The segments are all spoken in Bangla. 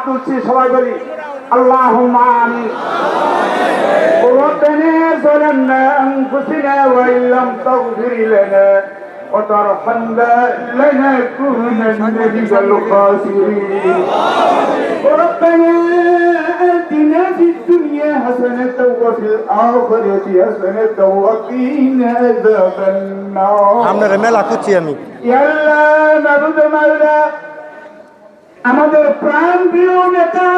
তুলছি সবাই বলি আল্লাহ আমিন ربنا ظلمنا أنفسنا وإن لم تغفر لنا وترحمنا لنكونن من الخاسرين ربنا آتنا في الدنيا حسنة وفي الآخرة حسنة وقنا عذاب النار আপনার মেলা খুঁজছি আমাদের প্রাণ প্রিয় নেতা,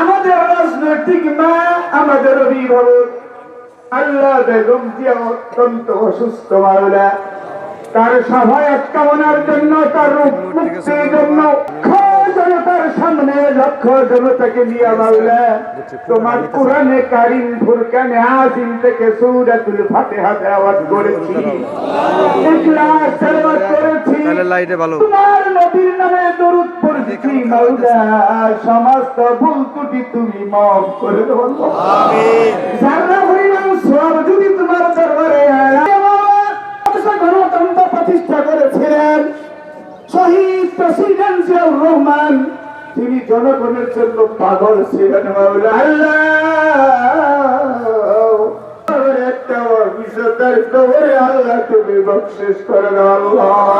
আমাদের রাজনৈতিক মা, আমাদের অভিভাবক, আল্লাহ বেগম জিয়া অত্যন্ত অসুস্থ মাওলা। তার সহায়ক কামনার জন্য, তার মুক্তির জন্য জনতার সামনে লক্ষ জনতাকে নিয়ে মাওলা, তোমার কোরআনে কারিম ফুরকানে আজিম থেকে সূরাতুল ফাতিহা তেলাওয়াত করেছি। ইখলাস তেলাওয়াত লাইটে ভালো। তোমার নবীর নামে দরুদ পড়েছি মাওলা সমস্ত ভুল ত্রুটি তুমি মাফ করে দাও আল্লাহ। যারা পরিমাণ সব যদি তোমার দরবারে গণতন্ত্র প্রতিষ্ঠা করেছিলেন। শহীদ প্রেসিডেন্ট জিয়াউর রহমান তিনি জনগণের জন্য পাগল ছিলেন আল্লাহ। একটা কবরে আল্লাহ তুমি বকশিস করে আল্লাহ।